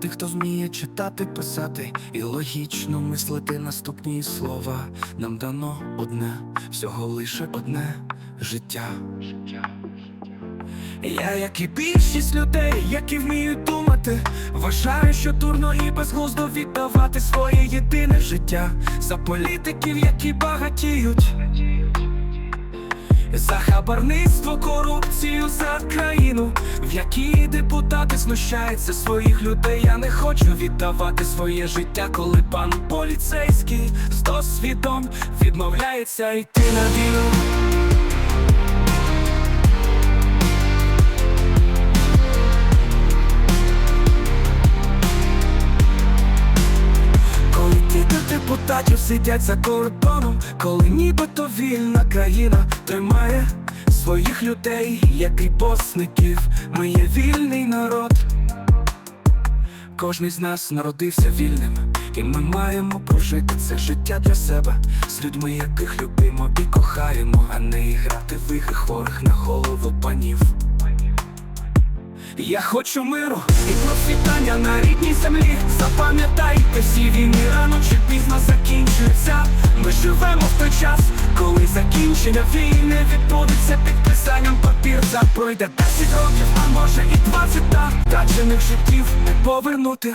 тих, хто вміє читати, писати і логічно мислити наступні слова. Нам дано одне, всього лише одне життя. Я, як і більшість людей, які вміють думати, вважаю, що дурно і безглуздо віддавати своє єдине життя за політиків, які багатіють. За хабарництво, корупцію, за країну, в якій депутати знущаються своїх людей. Я не хочу віддавати своє життя, коли пан поліцейський з досвідом відмовляється йти на війну. Коли діти депутатів сидять за кордоном, коли нібито вільна країна тримає своїх людей, як і посників, ми є вільний народ. Кожний з нас народився вільним, і ми маємо прожити це життя для себе з людьми, яких любимо і кохаємо, а не грати в ігри хворих на голову панів. Я хочу миру і процвітання на рідній землі. Запам'ятайте, всі війни рано чи пізно закінчення війни відбудеться підписанням папір Пройде 10 років, а може і 20 та втрачених життів не повернути.